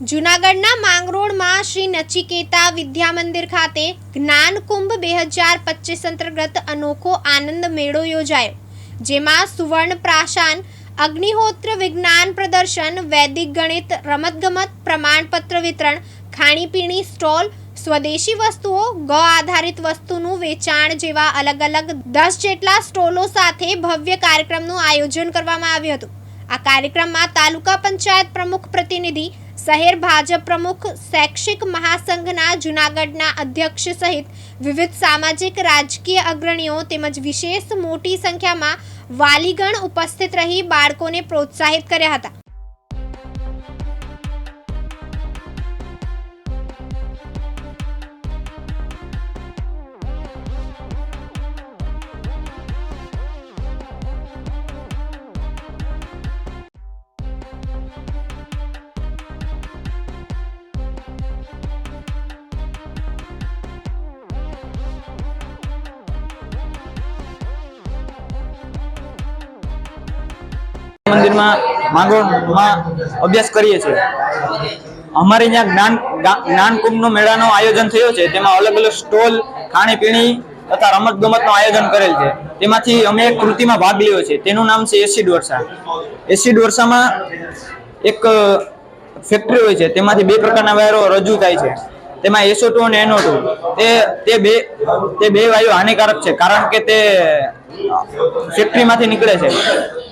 જૂનાગઢના માંગરોળમાં શ્રી નચિકેતા વિદ્યા મંદિર ખાતે જ્ઞાન કુંભ બે હજાર પચીસ અંતર્ગત અનોખો આનંદ મેળો યોજાયો, જેમાં સુવર્ણ પ્રાશાન, અગ્નિહોત્ર વિજ્ઞાન પ્રદર્શન, વૈદિક ગણિત, રમતગમત, પ્રમાણપત્ર વિતરણ, ખાણીપીણી સ્ટોલ, સ્વદેશી વસ્તુઓ, ગ આધારિત વસ્તુનું વેચાણ જેવા અલગ અલગ દસ જેટલા સ્ટોલો સાથે ભવ્ય કાર્યક્રમનું આયોજન કરવામાં આવ્યું હતું. આ કાર્યક્રમમાં તાલુકા પંચાયત પ્રમુખ પ્રતિનિધિ, શહેર ભાજપ પ્રમુખ, શૈક્ષિક મહાસંઘના જૂનાગઢના અધ્યક્ષ સહિત વિવિધ સામાજિક રાજકીય અગ્રણીઓ તેમજ વિશેષ મોટી સંખ્યામાં વાલીગણ ઉપસ્થિત રહી બાળકોને પ્રોત્સાહિત કર્યા હતા. મંદિરમાં માંગરોળમાં અભ્યાસ કરીએ છીએ. અમારે ત્યાં જ્ઞાન જ્ઞાનકુંભનો જ્ઞાન કુંભનો મેળાનો આયોજન થયો છે. તેમાં અલગ અલગ સ્ટોલ, ખાણીપીણી તથા રમત ગમતનું આયોજન કરેલ છે. તેમાંથી અમે એક કૃતિમાં ભાગ લીધો છે. તેનું નામ છે એસિડ વર્ષા. એસિડ વર્ષામાં એક ફેક્ટરી હોય છે. તેમાંથી બે પ્રકારના વાયરો રજૂ થાય છે. તેમાં એસો ટુ અને એનો ટુ. તે તે બે તે બે વાયુ હાનિકારક છે, કારણ કે તે ફેક્ટરીમાંથી નીકળે છે.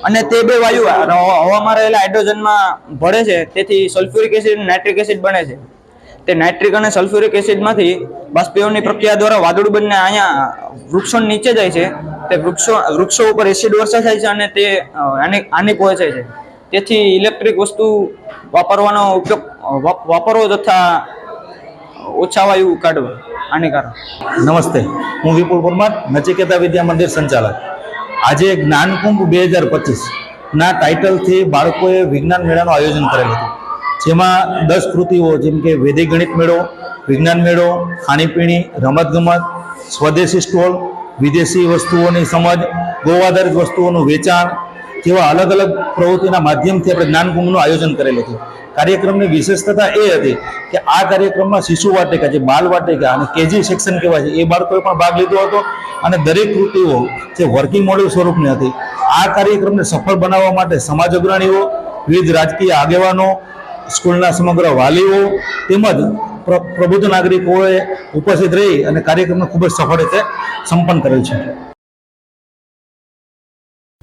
અને તે બે વાયુ હવા- હવામાં રહેલા હાઇડ્રોજનમાં ભળે છે, તેથી સલ્ફ્યુરિક એસિડ અને નાઇટ્રિક એસિડ બને છે. તે નાઇટ્રિક અને સલ્ફ્યુરિક એસિડમાંથી બાષ્પીઓની પ્રક્રિયા દ્વારા વાદળું બનીને અહીંયા વૃક્ષો નીચે જાય છે. તે વૃક્ષો વૃક્ષો ઉપર એસિડ વર્ષા થાય છે અને તે હાનિ પહોંચે છે. તેથી ઇલેક્ટ્રિક વસ્તુ વાપરવાનો ઉપયોગ વાપ- વાપરવો તથા ઓછા વાયુ કાઢવા. હાનિકારક નમસ્તે. હું વિપુલ પરમાર, નચિકેતા વિદ્યા મંદિર સંચાલક. આજે જ્ઞાનકુંભ બે હજાર પચીસના ટાઇટલથી બાળકોએ વિજ્ઞાન મેળાનું આયોજન કરેલ હતું. જેમાં દસ કૃતિઓ, જેમ કે વૈદિક ગણિત મેળો, વિજ્ઞાન મેળો, ખાણીપીણી, રમતગમત, સ્વદેશી સ્ટોલ, વિદેશી વસ્તુઓની સમજ ગૌ આધારિત વસ્તુઓનું વેચાણ જેવા અલગ અલગ પ્રવૃત્તિના માધ્યમથી આપણે જ્ઞાનકુંભનું આયોજન કરેલું હતું. કાર્યક્રમની વિશેષતા એ હતી કે આ કાર્યક્રમમાં શિશુ વાટિકા જે બાલ વાટિકા અને કેજી સેક્શન કહેવાય છે, એ બાળકોએ પણ ભાગ લીધો હતો અને દરેક કૃતિઓ જે વર્કિંગ મોડેલ સ્વરૂપની હતી, આ કાર્યક્રમને સફળ બનાવવા માટે સમાજ અગ્રણીઓ, વિવિધ રાજકીય આગેવાનો, સ્કૂલના સમગ્ર વાલીઓ તેમજ પ્ર- પ્રબુદ્ધ નાગરિકોએ ઉપસ્થિત રહી અને કાર્યક્રમને ખૂબ જ સફળ રીતે સંપન્ન કરેલ છે.